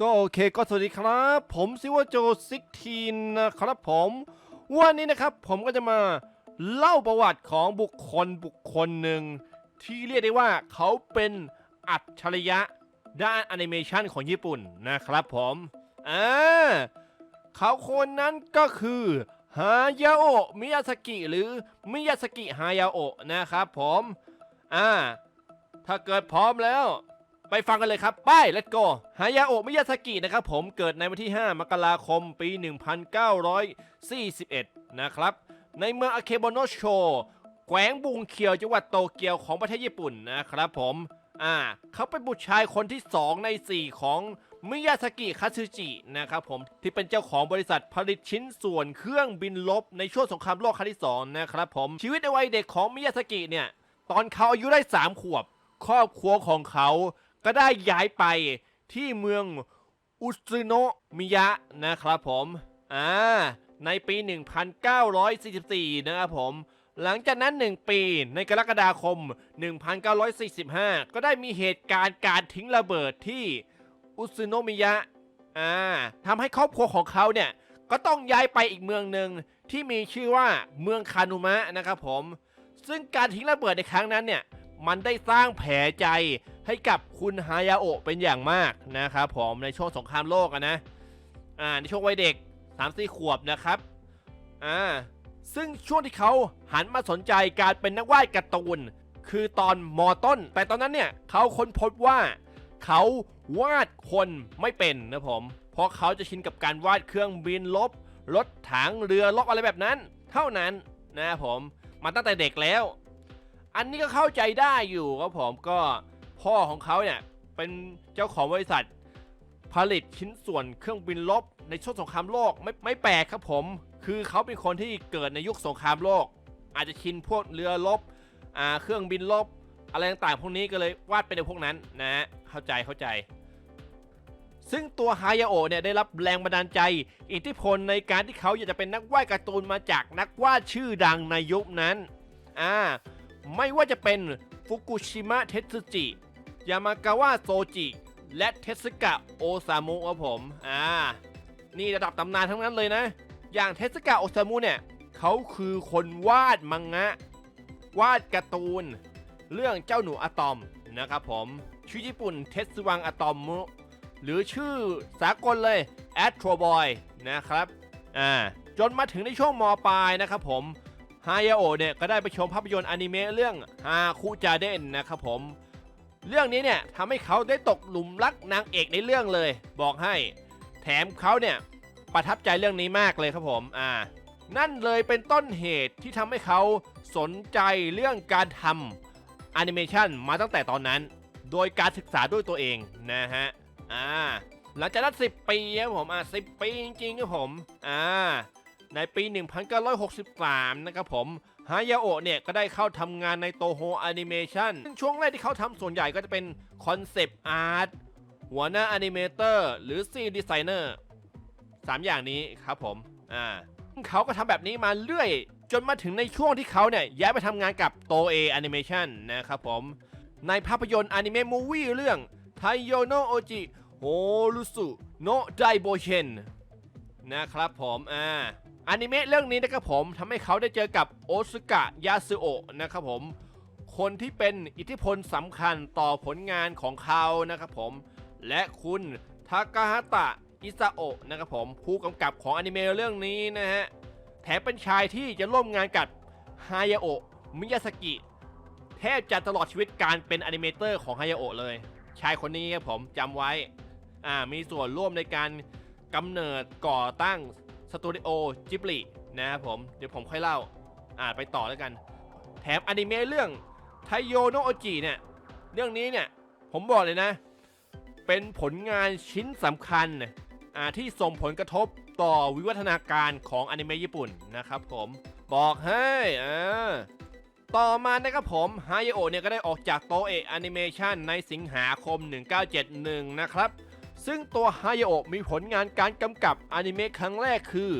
ก็โอเคก็สวัสดีครับ ผมซิวาโจซิกทีนนะครับผมวันนี้นะครับผมก็จะมาเล่าประวัติของบุคคลบุคคลหนึ่ง ที่เรียกได้ว่าเขาเป็นอัจฉริยะด้านแอนิเมชันของญี่ปุ่นนะครับผมอ่าเขาคนนั้นก็คือฮายาโอะมิยาสกิหรือมิยาสกิฮายาโอะนะครับผมอ่าถ้าเกิดพร้อมแล้ว ไปฟังกันเลยครับ ไป let's go ฮายาโอะมิยาสกินะครับผมเกิดในวันที่ 5 มกราคมปี 1941 นะครับ ในเมืองอาเคโบโนโชแขวงบุงเคียวจังหวัดโตเกียวของประเทศญี่ปุ่นนะครับผม อ่า เขาเป็นบุตรชายคนที่ 2 ใน 4 ของมิยาสกิคาซึจินะครับผมที่เป็นเจ้าของบริษัทผลิตชิ้นส่วนเครื่องบินลบในช่วงสงครามโลกครั้งที่ 2 นะครับผม ชีวิตในวัยเด็กของมิยาสกิเนี่ย ตอนเขาอายุได้ 3 ขวบ ครอบครัวของเขา ก็ได้ย้ายไปที่เมืองอุซึโนะมิยะนะครับผมอ่าในปี 1944 นะครับผม หลังจากนั้น 1 ปีในกรกฎาคม 1945 ก็ได้มีเหตุการณ์การทิ้งระเบิดที่อุซึโนมิยะอ่าทำให้ครอบครัวของเขาเนี่ย ก็ต้องย้ายไปอีกเมืองหนึ่งที่มีชื่อว่าเมืองคานุมะนะครับผม ซึ่งการทิ้งระเบิดในครั้งนั้นเนี่ย มันได้สร้างแผลใจให้กับคุณฮายาโอะเป็นอย่างมากนะครับผมในช่วงสงครามโลกนะ อ่าในช่วงวัยเด็ก3 4ขวบนะครับ อ่า ซึ่งช่วงที่เขาหันมาสนใจการเป็นนักวาดการ์ตูน คือตอนมอต้น แต่ตอนนั้นเนี่ยเขาค้นพบว่าเขาวาดคนไม่เป็นนะผม เพราะเขาจะชินกับการวาดเครื่องบินลบ รถถังเรือลบอะไรแบบนั้น เท่านั้นนะครับผม มาตั้งแต่เด็กแล้ว อันนี้ก็เข้าใจได้อยู่ครับผมก็พ่อของเขาเนี่ยเป็นเจ้าของบริษัท ผลิตชิ้นส่วนเครื่องบินลบในช่วงสงครามโลกไม่ไม่แปลกครับผม คือเขาเป็นคนที่เกิดในยุคสงครามโลก อาจจะชินพวกเรือลบอ่าเครื่องบินลบ อะไรต่างๆพวกนี้ก็เลยวาดเป็นในพวกนั้นนะเข้าใจเข้าใจซึ่งตัวฮายาโอเนี่ยได้รับแรงบันดาลใจ อิทธิพลในการที่เขาอยากจะเป็นนักวาดการ์ตูนมาจากนักวาดชื่อดังในยุคนั้น อ่า ไม่ว่าจะเป็นฟุกุชิมะเทสึจิ ยามากาวะโซจิ และเทสึกะโอซามุครับผม อ่า นี่ระดับตำนานทั้งนั้นเลยนะ อย่างเทสึกะโอซามุเนี่ยเขาคือคนวาดมังงะ วาดการ์ตูน เรื่องเจ้าหนูอะตอมนะครับผม ชื่อญี่ปุ่นเทสวังอะตอมมุ หรือชื่อสากลเลย Astro Boy นะครับ อ่า จนมาถึงในช่วงมปลายนะครับผม ฮายาโอเนี่ยก็ได้ไปชมภาพยนตร์อนิเมะเรื่องฮาคุจาเดนนะครับผม เรื่องนี้เนี่ยทำให้เขาได้ตกหลุมรักนางเอกในเรื่องเลย บอกให้ แถมเขาเนี่ยประทับใจเรื่องนี้มากเลยครับผมอ่านั่นเลยเป็นต้นเหตุที่ทำให้เขาสนใจเรื่องการทำแอนิเมชันมาตั้งแต่ตอนนั้น โดยการศึกษาด้วยตัวเองนะฮะอ่าหลังจากนั้น10 ปีครับผมอ่า10 ปีจริงๆครับผมอ่า ในปี 1963 นะครับผม ฮายาโอะเนี่ยก็ได้เข้าทำงานในโตโฮแอนิเมชันซึ่งช่วงแรกที่เขาทำส่วนใหญ่ก็จะเป็นคอนเซปต์อาร์ตหัวหน้าแอนิเมเตอร์หรือซีนดีไซเนอร์สามอย่างนี้ครับผม อ่าเขาก็ทำแบบนี้มาเรื่อย จนมาถึงในช่วงที่เขาเนี่ยย้ายไปทำงานกับโตเอแอนิเมชันนะครับผม ในภาพยนตร์อนิเมะมูวี่เรื่องไทโยโนโอจิโฮรุสุโนไดโบเชนนะครับผม อ่า อนิเมะเรื่องนี้นะครับผมทำให้เขาได้เจอกับโอซุกะยาสึโอะนะครับผมคนที่เป็นอิทธิพลสำคัญต่อผลงานของเขานะครับผม และคุณทากาฮาตะอิซาโอะนะครับผมผู้กำกับของอนิเมะเรื่องนี้นะฮะแถมเป็นชายที่จะร่วมงานกับฮายาโอะมิยาสกิ แทบจะตลอดชีวิตการเป็นอนิเมเตอร์ของฮายาโอะเลย ชายคนนี้ครับผมจำไว้อ่ามีส่วนร่วมในการกำเนิดก่อตั้ง สตูดิโอจิบลินะครับผม เดี๋ยวผมค่อยเล่า อ่าไปต่อแล้วกัน แถมอนิเมะเรื่องไทโยโนโอจิเนี่ย เรื่องนี้เนี่ย ผมบอกเลยนะ เป็นผลงานชิ้นสำคัญอ่าที่ส่งผลกระทบต่อวิวัฒนาการของอนิเมะญี่ปุ่นนะครับผมบอกให้อ่าต่อมานะครับผมฮายโอเนี่ยก็ได้ออกจากโตเอะแอนิเมชันในสิงหาคม 1971 นะครับ ซึ่งตัวฮายาโอะมีผลงานการกำกับอนิเมะครั้งแรกคือ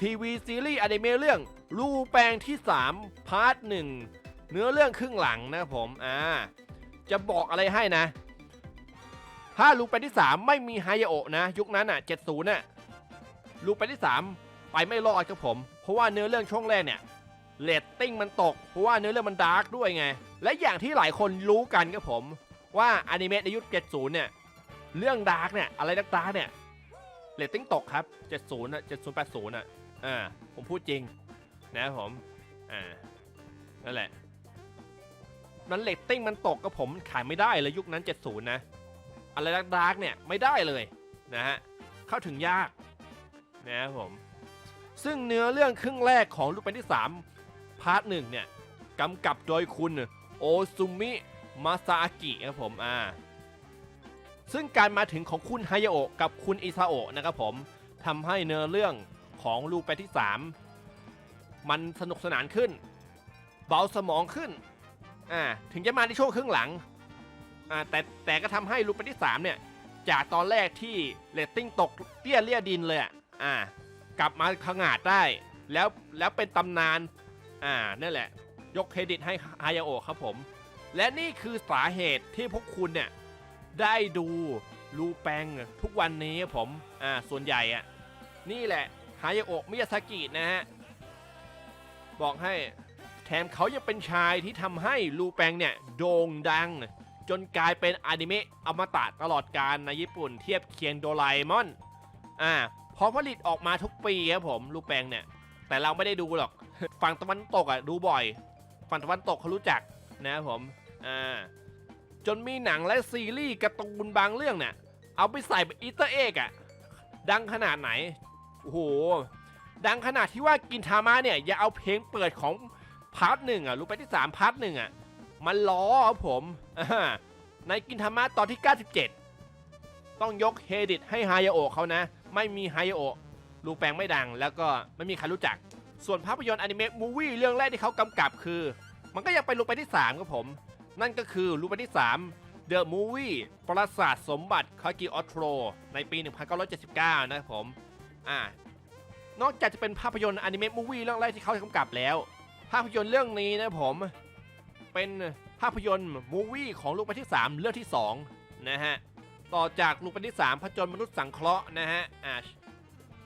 ทีวีซีรีส์อนิเมะเรื่องรูแปลงที่ 3 พาร์ท1เนื้อเรื่องครึ่งหลังนะผมอ่าจะบอกอะไรให้นะ ถ้าลูแปไปที่ 3 ไม่มีไฮยาโอะนะ ยุคนั้นอะ70น่ะลูแปไปที่ 3 ไปไม่รอดครับผม เพราะว่าเนื้อเรื่องช่วงแรกเนี่ยเรตติ้งมันตก เพราะว่าเนื้อเรื่องมันดาร์กด้วยไง และอย่างที่หลายคนรู้กันครับผม ว่าอนิเมะในยุค70เนี่ย เรื่องดาร์กเนี่ยอะไรดาร์กเนี่ยเรตติ้งตกครับ 70น่ะ70 80น่ะอ่าผมพูดจริงนะผมอ่านั่นแหละนั้นเรตติ้งมันตกกับผมขายไม่ได้เลยยุคนั้น 70 นะ อะไรดาร์กเนี่ยไม่ได้เลยนะฮะเข้าถึงยากนะครับผม ซึ่งเนื้อเรื่องครึ่งแรกของลูกเป็นที่ 3 พาร์ทหนึ่งเนี่ยกำกับโดยคุณโอซุมิมาซาอากิครับผมอ่า ซึ่งการมาถึงของคุณไฮยาโอะกับคุณอิซาโอะนะครับผมทำให้เนื้อเรื่องของลูกไปที่ 3 มันสนุกสนานขึ้น เบาสมองขึ้นอ่าถึงจะมาในช่วงครึ่งหลังอ่าแต่แต่ก็ทำให้ลูกไปที่ 3 เนี่ย จากตอนแรกที่เรตติ้งตกเตี้ยเลี่ยดินเลยอะอ่ากลับมาขงาดได้ แล้วแล้วเป็นตำนานอ่านั่นแหละ ยกเครดิตให้ฮายาโอะครับผม และนี่คือสาเหตุที่พวกคุณเนี่ย ได้ดูรูแปงทุกวันนี้ครับผม อ่า ส่วนใหญ่อะนี่แหละ ฮายาโอะมิยาซากินะฮะ บอกให้แถมเขายังเป็นชายที่ทำให้รูแปงเนี่ย โด่งดัง จนกลายเป็นอนิเมะอมตะตลอดกาลในญี่ปุ่นเทียบเคียงโดราเอมอน อ่า พอผลิตออกมาทุกปีครับผมรูแปงเนี่ย แต่เราไม่ได้ดูหรอก ฝั่งตะวันตกอะดูบ่อย ฝั่งตะวันตกเขารู้จักนะครับผม อ่า จนมีหนังและซีรีส์การ์ตูนบางเรื่องเนี่ยเอาไปใส่เป็นอีสเตอร์เอกอะดังขนาดไหน โอ้โห ดังขนาดที่ว่ากินทามะเนี่ย อย่าเอาเพลงเปิดของพาร์ทหนึ่งอะรู้ไปที่ 3 พาร์ทหนึ่งอะมันล้อผมอในกินทามะตอนที่ 97 ต้องยกเครดิตให้ฮายาโอะเขานะ ไม่มีฮายาโอะลูแปงไม่ดัง แล้วก็ไม่มีใครรู้จัก ส่วนภาพยนตร์อนิเมะมูวี่เรื่องแรกที่เขากำกับคือ มันก็ยังเป็นลูไปที่ 3 ครับผม นั่นก็คือลูกไปที่3 The Movie ปราสาทสมบัติคากิออโทรในปี 1979 นะครับผมอ่านอกจากจะเป็นภาพยนตร์อนิเมะมูวี่เรื่องแรกที่เขากำกับแล้ว ภาพยนตร์เรื่องนี้นะผม เป็นภาพยนตร์มูวี่ของลูกไปที่ 3 เรื่องที่ 2 นะฮะ ต่อจากลูกไปที่3พจนมนุษย์สังเคราะห์นะฮะอ่า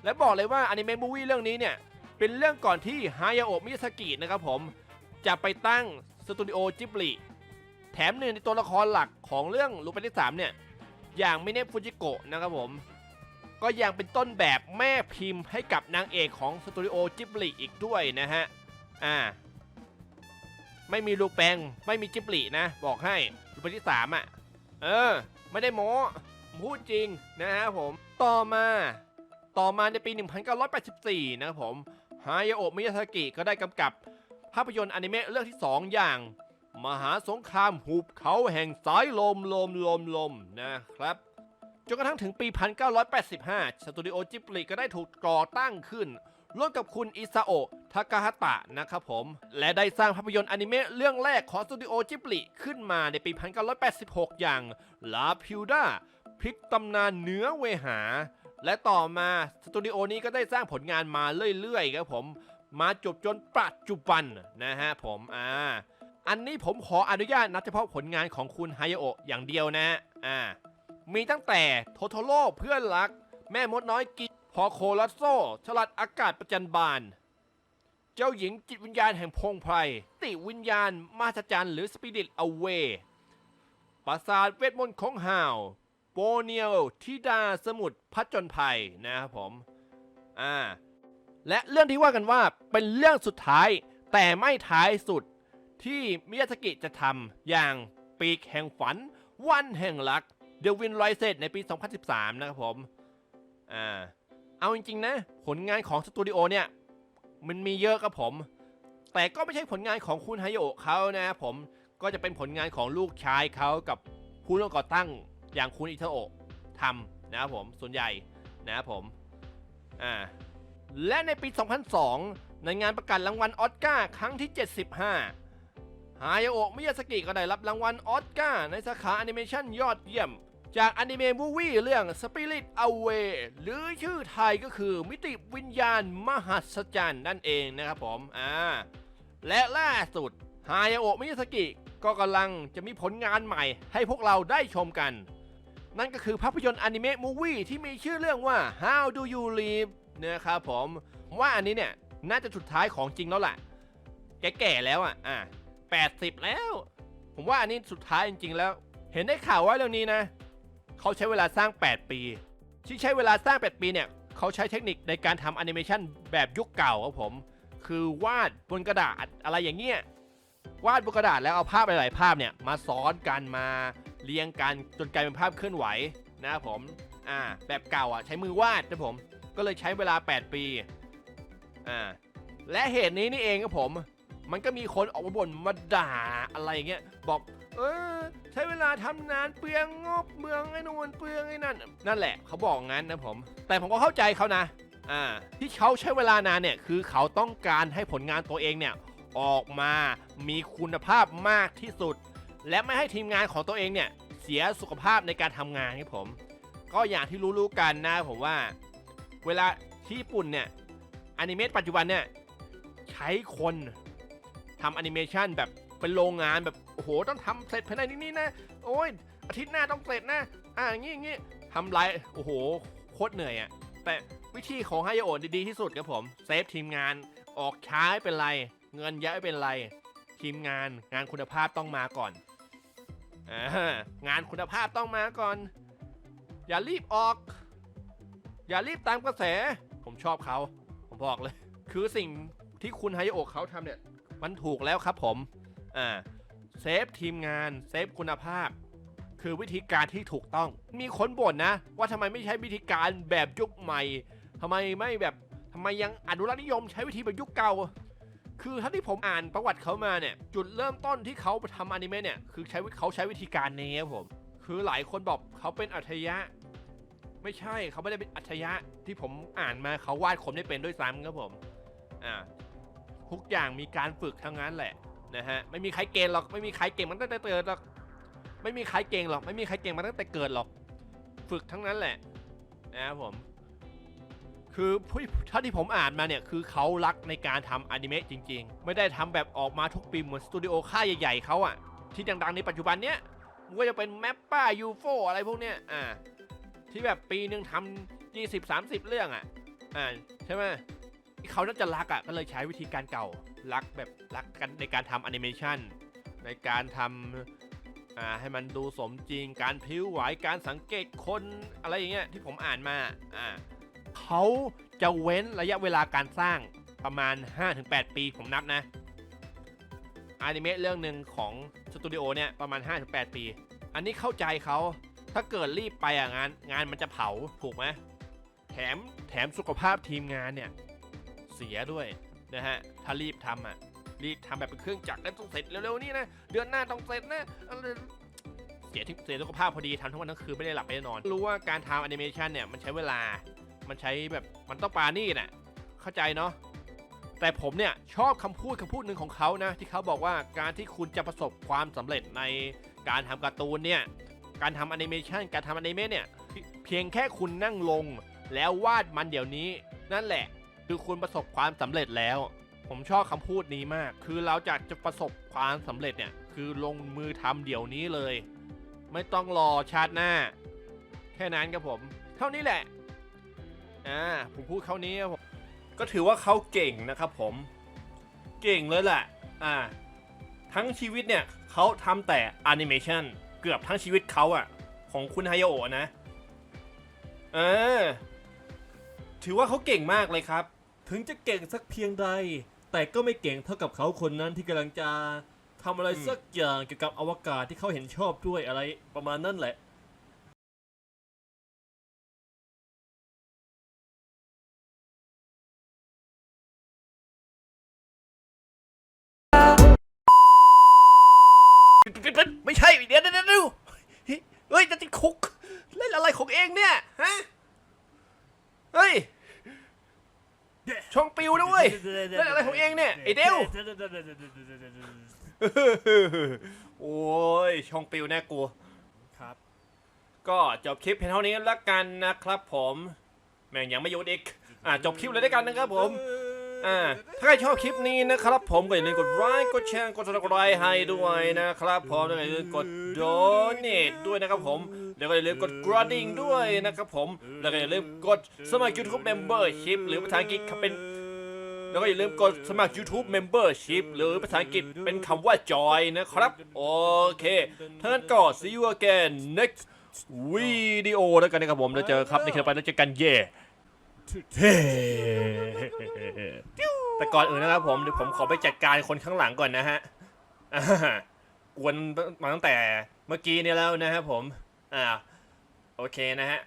และบอกเลยว่าอนิเมะมูวี่เรื่องนี้เนี่ย เป็นเรื่องก่อนที่ฮายาโอะมิยาสกินะครับผม จะไปตั้งสตูดิโอจิบลิ แถมหนึ่งในตัวละครหลักของเรื่องลูปไปที่3เนี่ย อย่างมิเนะฟูจิโกะนะครับผม ก็ยังเป็นต้นแบบแม่พิมพ์ให้กับนางเอกของสตูดิโอจิบลิอีกด้วยนะฮะ อ่า ไม่มีลูแปงไม่มีจิบลินะ บอกให้ลูปไปที่3อะ เออ ไม่ได้โม้พูดจริงนะฮะผม ต่อมา ต่อมาในปี 1984 นะครับผม ฮายาโอะมิยาสกิก็ได้กำกับภาพยนตร์อนิเมะเรื่องที่ 2 อย่าง มหาสงครามหุบเขาแห่งสายลมลมลมลมนะครับจนกระทั่งถึงปี 1985 สตูดิโอจิบลิก็ได้ถูกก่อตั้งขึ้น ร่วมกับคุณอิซาโอะทากาฮตะนะครับผม และได้สร้างภาพยนตร์อนิเมะเรื่องแรกของสตูดิโอจิบลิขึ้นมาในปี 1986 อย่างลาพิวดาพลิกตำนานเนื้อเวหา และต่อมาสตูดิโอนี้ก็ได้สร้างผลงานมาเรื่อยๆครับผม มาจบจนปัจจุบันนะฮะผมอ่า อันนี้ผมขออนุญาตนับเฉพาะผลงานของคุณไฮโออย่างเดียวนะอ่ามีตั้งแต่โทโทโร่เพื่อนรัก แม่มดน้อยกิพอโคลัสโซฉลาดอากาศประจันบาน เจ้าหญิงจิตวิญญาณแห่งพงไพรติวิญญาณมาสจันหรือสปิริตอเวปราสาทเวทมนต์ของห่าวโปเนียวทิดาสมุทรพัจนภัยนะครับผมอ่าและเรื่องที่ว่ากันว่าเป็นเรื่องสุดท้ายแต่ไม่ท้ายสุด ที่มิยาสกิจะทำอย่างปีกแห่งฝัน วันแห่งรัก The Wind Rises ในปี 2013 นะครับผม อ่า เอาจริง ๆ นะ ผลงานของสตูดิโอเนี่ย มันมีเยอะครับผม แต่ก็ไม่ใช่ผลงานของคุณไฮโอะเขานะครับผม ก็จะเป็นผลงานของลูกชายเขากับผู้ร่วมก่อตั้งอย่างคุณอิทาโอะทำนะครับผม ส่วนใหญ่นะครับผม อ่า และในปี 2002 ในงานประกาศรางวัลออสการ์ครั้งที่ 75 ฮายาโอะมิยาสกิก็ได้รับรางวัลออสการ์ในสาขาแอนิเมชันยอดเยี่ยม จากอนิเมะมูวี่เรื่อง Spirit Away หรือชื่อไทยก็คือมิติวิญญาณมหัศจรรย์นั่นเองนะครับผมอ่าและล่าสุดฮายาโอะมิยาสกิก็กำลังจะมีผลงานใหม่ให้พวกเราได้ชมกัน นั่นก็คือภาพยนตร์อนิเมะมูวี่ที่มีชื่อเรื่องว่า How Do You Live นะครับผมว่าอันนี้เนี่ยน่าจะสุดท้ายของจริงแล้วล่ะ แก่แล้วอะอะ 80 แล้ว ผมว่าอันนี้สุดท้ายจริง ๆ แล้ว เห็นได้ข่าวว่าเรื่องนี้นะ เขาใช้เวลาสร้าง 8 ปี ที่ใช้เวลาสร้าง 8 ปีเนี่ยเขาใช้เทคนิคในการทำแอนิเมชันแบบยุคเก่าครับผม คือวาดบนกระดาษอะไรอย่างเงี้ยวาดบนกระดาษแล้วเอาภาพหลายๆภาพเนี่ยมาซ้อนกันมาเรียงกันจนกลายเป็นภาพเคลื่อนไหวนะครับผมอ่าแบบเก่าอะใช้มือวาดนะผมก็เลยใช้เวลา 8 ปีอ่าและเหตุนี้นี่เองครับผม มันก็มีคนออกมาบ่นมาด่าอะไรเงี้ยบอก เออ ใช้เวลาทำนานเปลืองงบเมืองไอ้นู่นเปลืองไอ้นั่น นั่นแหละเขาบอกงั้นนะผม แต่ผมก็เข้าใจเขานะอ่าที่เขาใช้เวลานานเนี่ยคือเขาต้องการให้ผลงานตัวเองเนี่ยออกมามีคุณภาพมากที่สุด และไม่ให้ทีมงานของตัวเองเนี่ยเสียสุขภาพในการทำงานครับผม ก็อย่างที่รู้ๆกันนะผมว่า เวลาที่ญี่ปุ่นเนี่ยอนิเมะปัจจุบันเนี่ยใช้คน ทำแอนิเมชันแบบเป็นโรงงานแบบโอ้โหต้องทำเสร็จภายในนี้นะ โอ้ยอาทิตย์หน้าต้องเสร็จนะ อ่าอย่างงี้อย่างงี้ทำไรโอ้โหโคตรเหนื่อยอะแต่วิธีของไฮโอดีที่สุดครับผมเซฟทีมงานออกช้าเป็นไร เงินเยอะเป็นไร ทีมงานงานคุณภาพต้องมาก่อนองานคุณภาพต้องมาก่อน อย่ารีบออก อย่ารีบตามกระแส ผมชอบเขา ผมบอกเลย คือสิ่งที่คุณไฮโอเขาทำเนี่ย มันถูกแล้วครับผมอ่าเซฟทีมงานเซฟคุณภาพ คือวิธีการที่ถูกต้อง มีคนบ่นนะ ว่าทำไมไม่ใช้วิธีการแบบยุคใหม่ทำไมไม่แบบทำไมยังอนุรักษ์นิยมใช้วิธีแบบยุคเก่า คือถ้าที่ผมอ่านประวัติเขามาเนี่ยจุดเริ่มต้นที่เขาทำอนิเมะเนี่ยคือใช้เขาใช้วิธีการนี้ครับผม คือหลายคนบอกเขาเป็นอัจฉริยะ ไม่ใช่เขาไม่ได้เป็นอัจฉริยะที่ผมอ่านมาเขาวาดคนไม่เป็นด้วยซ้ำครับผมอ่า ทุกอย่างมีการฝึกทั้งนั้นแหละนะฮะไม่มีใครเก่งหรอกไม่มีใครเก่งมันตั้งแต่เกิดหรอกไม่มีใครเก่งหรอกไม่มีใครเก่งมาตั้งแต่เกิดหรอก ฝึกทั้งนั้นแหละนะครับผม คือผู้ท่าที่ผมอ่านมาเนี่ยคือเขารักในการทำอนิเมะจริง ๆ ไม่ได้ทำแบบออกมาทุกปีเหมือนสตูดิโอค่ายใหญ่ๆเขาอะที่ดังๆในปัจจุบันเนี้ยมันก็จะเป็นแมปป้ายูโฟอะไรพวกเนี้ยอ่าที่แบบปีหนึ่งทำยี่สิบสามสิบเรื่องอะอ่าใช่ไหม เขาน่าจะรักอะก็เลยใช้วิธีการเก่ารักแบบรักกันในการทำแอนิเมชันในการทำอ่าให้มันดูสมจริง การพลิ้วไหวการสังเกตคนอะไรอย่างเงี้ยที่ผมอ่านมาอ่าเขาจะเว้นระยะเวลาการสร้างประมาณ 5-8 ปีผมนับนะอนิเมะเรื่องหนึ่งของสตูดิโอเนี่ยประมาณ 5-8 ปี อันนี้เข้าใจเขาถ้าเกิดรีบไปอะงานงานมันจะเผาถูกไหมแถมแถมสุขภาพทีมงานเนี่ย เสียด้วยนะฮะ ถ้ารีบทำอะ รีบทำแบบเป็นเครื่องจักรแล้วต้องเสร็จเร็วๆนี่นะ เดือนหน้าต้องเสร็จนะเสียทีเสียสุขภาพพอดีทำทั้งวันทั้งคืนไม่ได้หลับไม่ได้นอน รู้ว่าการทำแอนิเมชันเนี่ยมันใช้เวลา มันใช้แบบมันต้องปานี่น่ะ เข้าใจเนาะ แต่ผมเนี่ยชอบคำพูดคำพูดหนึ่งของเขานะ ที่เขาบอกว่าการที่คุณจะประสบความสำเร็จในการทำการ์ตูนเนี่ย การทำแอนิเมชันการทำแอนิเมะเนี่ยเพียงแค่คุณนั่งลงแล้ววาดมันเดี๋ยวนี้ นั่นแหละ คือคุณประสบความสำเร็จแล้ว ผมชอบคำพูดนี้มาก คือเราจะจะประสบความสำเร็จเนี่ย คือลงมือทำเดี๋ยวนี้เลย ไม่ต้องรอชาติหน้า แค่นั้นครับผม เท่านี้แหละ อ่า ผมพูดเท่านี้ครับผม ก็ถือว่าเขาเก่งนะครับผม เก่งเลยแหละ อ่า ทั้งชีวิตเนี่ยเขาทำแต่แอนิเมชันเกือบทั้งชีวิตเขาอะของคุณไฮโอนะ เออถือว่าเขาเก่งมากเลยครับ ถึงจะเก่งสักเพียงใด แต่ก็ไม่เก่งเท่ากับเขาคนนั้นที่กำลังจะทำอะไรสักอย่างเกี่ยวกับอวกาศที่เขาเห็นชอบด้วยอะไรประมาณนั้นแหละ ไม่ใช่เดี๋ยวเดี๋ยวเดี๋ยวเฮ้ยเฮ้ยจะติดคุก เล่นอะไรของเองเนี่ย ฮะ เฮ้ย ช่องปิวด้วยเล่นอะไรของเองเนี่ยไอ้เดวโอ้ยช่องปิวแน่กูครับ ก็จบคลิปเพียงเท่านี้แล้วกันนะครับผมแม่งยังไม่หยุดอีกอะจบคลิปเลยด้วยกันนะครับผมอ่าถ้าใครชอบคลิปนี้นะครับผมก็อย่าลืมกดไลค์กดแชร์กด subscribe ให้ด้วยนะครับผมแล้วก็อย่าลืมกด donate ด้วยนะครับผมแล้วก็อย่าลืมกดกระดิ่งด้วยนะครับผมแล้วก็อย่าลืมกดสมัคร YouTube Membership หรือภาษาอังกฤษเป็น แล้วก็อย่าลืมกดสมัคร YouTube Membership หรือภาษาอังกฤษเป็นคำว่า joy นะครับ โอเคท่านั้นก็ see you again next video แล้วกันนะครับผมแล้วเจอครับในคลิปไปแล้วเจอกันเย่เฮ้แต่ก่อนอื่นนะครับผมเดี๋ยวผมขอไปจัดการคนข้างหลังก่อนนะฮะกวนมาตั้งแต่เมื่อกี้เนี่ยแล้วนะครับผม อ่า โอเคนะฮะ